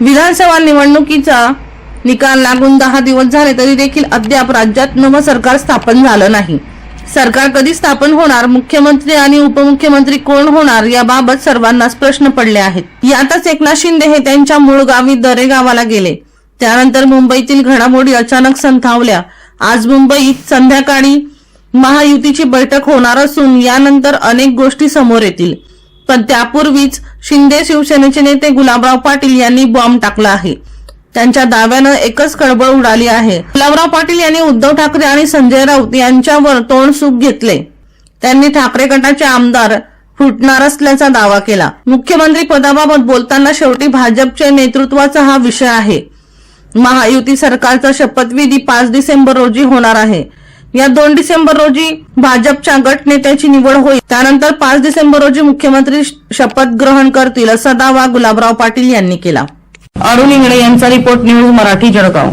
विधानसभा निवडणुकीचा निकाल लागून दहा दिवस झाले तरी देखील अद्याप राज्यात नवं सरकार स्थापन झालं नाही. सरकार कधी स्थापन होणार मुख्यमंत्री आणि उपमुख्यमंत्री कोण होणार याबाबत सर्वांनाच प्रश्न पडले आहेत. यातच एकनाथ शिंदे हे त्यांच्या मूळ गावी दरे गावाला गेले. त्यानंतर मुंबईतील घडामोडी अचानक संथावल्या. आज मुंबईत संध्याकाळी महायुतीची बैठक होणार असून यानंतर अनेक गोष्टी समोर येतील. पण त्यापूर्वीच शिंदे शिवसेनेचे नेते गुलाबराव पाटील यांनी बॉम्ब टाकला आहे. त्यांच्या दाव्यानं एकच खळबळ उडाली आहे. गुलाबराव पाटील यांनी उद्धव ठाकरे आणि संजय राऊत यांच्यावर तोंड सुख घेतले. त्यांनी ठाकरे गटाचे आमदार फुटणार असल्याचा दावा केला. मुख्यमंत्री पदाबाबत बोलताना शेवटी भाजपच्या नेतृत्वाचा हा विषय आहे. महायुती सरकारचा शपथविधी पाच डिसेंबर रोजी होणार आहे. या दोन डिसेंबर रोजी भाजपच्या गटनेत्याची निवड होईल. त्यानंतर पाच डिसेंबर रोजी मुख्यमंत्री शपथ ग्रहण करतील असा दावा गुलाबराव पाटील यांनी केला. अरुण इंगळे यांचा रिपोर्ट न्यूज मराठी जळगाव.